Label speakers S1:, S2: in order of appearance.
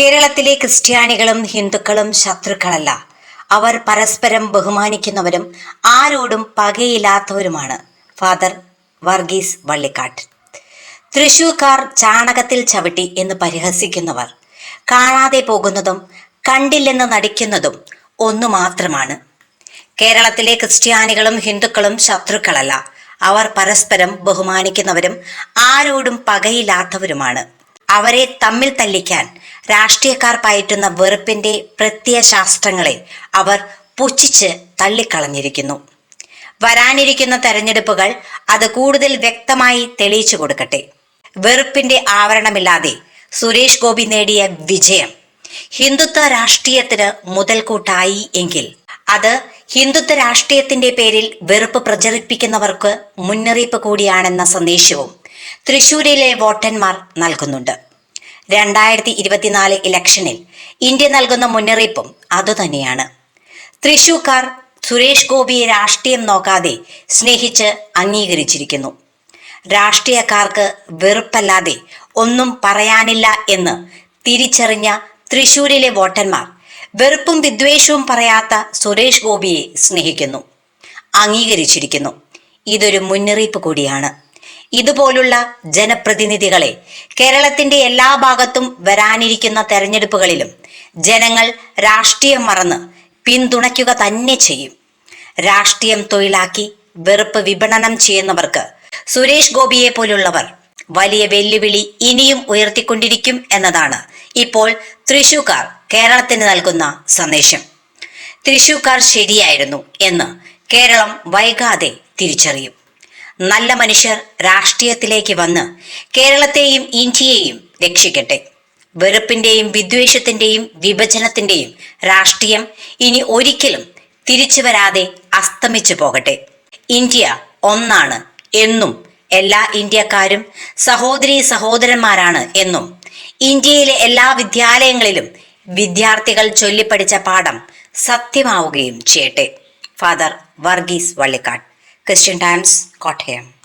S1: കേരളത്തിലെ ക്രിസ്ത്യാനികളും ഹിന്ദുക്കളും ശത്രുക്കളല്ല. അവർ പരസ്പരം ബഹുമാനിക്കുന്നവരും ആരോടും പകയില്ലാത്തവരുമാണ്. ഫാദർ വർഗീസ് വള്ളിക്കാട്ട്. തൃശൂർക്കാർ ചാണകത്തിൽ ചവിട്ടി എന്ന് പരിഹസിക്കുന്നവർ. കാണാതെ പോകുന്നതും കണ്ടില്ലെന്ന് നടിക്കുന്നതും ഒന്നു മാത്രമാണ്. കേരളത്തിലെ ക്രിസ്ത്യാനികളും ഹിന്ദുക്കളും ശത്രുക്കളല്ല. അവർ പരസ്പരം ബഹുമാനിക്കുന്നവരും ആരോടും പകയില്ലാത്തവരുമാണ്. അവരെ തമ്മിൽ തല്ലിക്കാൻ രാഷ്ട്രീയക്കാർ പയറ്റുന്ന വെറുപ്പിന്റെ പ്രത്യയശാസ്ത്രങ്ങളെ അവർ പുച്ഛിച്ച് തള്ളിക്കളഞ്ഞിരിക്കുന്നു. വരാനിരിക്കുന്ന തെരഞ്ഞെടുപ്പുകൾ അത് കൂടുതൽ വ്യക്തമായി തെളിയിച്ചു കൊടുക്കട്ടെ. വെറുപ്പിന്റെ ആവരണമില്ലാതെ സുരേഷ് ഗോപി നേടിയ വിജയം ഹിന്ദുത്വ രാഷ്ട്രീയത്തിന് മുതൽക്കൂട്ടായി എങ്കിൽ അത് ഹിന്ദുത്വ രാഷ്ട്രീയത്തിന്റെ പേരിൽ വെറുപ്പ് പ്രചരിപ്പിക്കുന്നവർക്ക് മുന്നറിയിപ്പ് കൂടിയാണെന്ന സന്ദേശവും തൃശൂരിലെ വോട്ടന്മാർ നൽകുന്നുണ്ട്. രണ്ടായിരത്തി ഇരുപത്തിനാല് ഇലക്ഷനിൽ ഇന്ത്യ നൽകുന്ന മുന്നറിയിപ്പും അതുതന്നെയാണ്. തൃശൂക്കാർ സുരേഷ് ഗോപിയെ രാഷ്ട്രീയം നോക്കാതെ സ്നേഹിച്ച് അംഗീകരിച്ചിരിക്കുന്നു. രാഷ്ട്രീയക്കാർക്ക് വെറുപ്പല്ലാതെ ഒന്നും പറയാനില്ല എന്ന് തിരിച്ചറിഞ്ഞ തൃശൂരിലെ വോട്ടന്മാർ വെറുപ്പും വിദ്വേഷവും പറയാത്ത സുരേഷ് ഗോപിയെ സ്നേഹിക്കുന്നു അംഗീകരിച്ചിരിക്കുന്നു. ഇതൊരു മുന്നറിയിപ്പ് കൂടിയാണ്. ഇതുപോലുള്ള ജനപ്രതിനിധികളെ കേരളത്തിന്റെ എല്ലാ ഭാഗത്തും വരാനിരിക്കുന്ന തെരഞ്ഞെടുപ്പുകളിലും ജനങ്ങൾ രാഷ്ട്രീയം മറന്ന് പിന്തുണയ്ക്കുക തന്നെ ചെയ്യും. രാഷ്ട്രീയം തൊഴിലാക്കി വെറുപ്പ് വിപണനം ചെയ്യുന്നവർക്ക് സുരേഷ് ഗോപിയെ പോലുള്ളവർ വലിയ വെല്ലുവിളി ഇനിയും ഉയർത്തിക്കൊണ്ടിരിക്കും എന്നതാണ് ഇപ്പോൾ തൃശൂക്കാർ കേരളത്തിന് നൽകുന്ന സന്ദേശം. തൃശൂക്കാർ ശരിയായിരുന്നു എന്ന് കേരളം വൈകാതെ തിരിച്ചറിയും. നല്ല മനുഷ്യർ രാഷ്ട്രീയത്തിലേക്ക് വന്ന് കേരളത്തെയും ഇന്ത്യയെയും രക്ഷിക്കട്ടെ. വെറുപ്പിന്റെയും വിദ്വേഷത്തിന്റെയും വിഭജനത്തിന്റെയും രാഷ്ട്രീയം ഇനി ഒരിക്കലും തിരിച്ചു വരാതെ അസ്തമിച്ചു പോകട്ടെ. ഇന്ത്യ ഒന്നാണ് എന്നും എല്ലാ ഇന്ത്യക്കാരും സഹോദരി സഹോദരന്മാരാണ് എന്നും ഇന്ത്യയിലെ എല്ലാ വിദ്യാലയങ്ങളിലും വിദ്യാർത്ഥികൾ ചൊല്ലിപ്പഠിച്ച പാഠം സത്യമാവുകയും ചെയ്യട്ടെ. Father Varghese Christian times caught him.